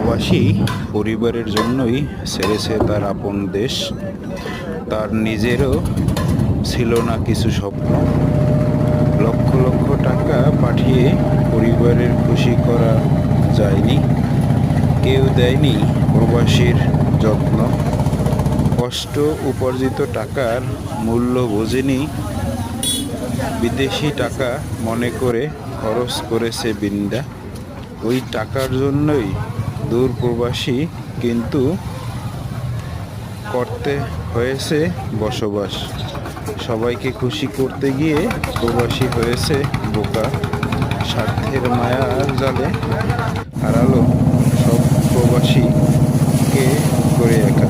প্রবাসী পরিবারের জন্যই ছেড়েছে তার আপন দেশ। তার নিজেরও ছিল না কিছু স্বপ্ন। লক্ষ লক্ষ টাকা পাঠিয়ে পরিবারের খুশি করা যায়নি। কেউ দেয়নি প্রবাসীর যত্ন। কষ্ট উপার্জিত টাকার মূল্য বোঝেনি। বিদেশি টাকা মনে করে খরচ করেছে বিন্দা। ওই টাকার জন্যই দূর প্রবাসী কিন্তু করতে হয়েছে বসবাস। সবাইকে খুশি করতে গিয়ে প্রবাসী হয়েছে বোকা। স্বার্থের মায়া জালে হারালো সব প্রবাসীকে করে একা।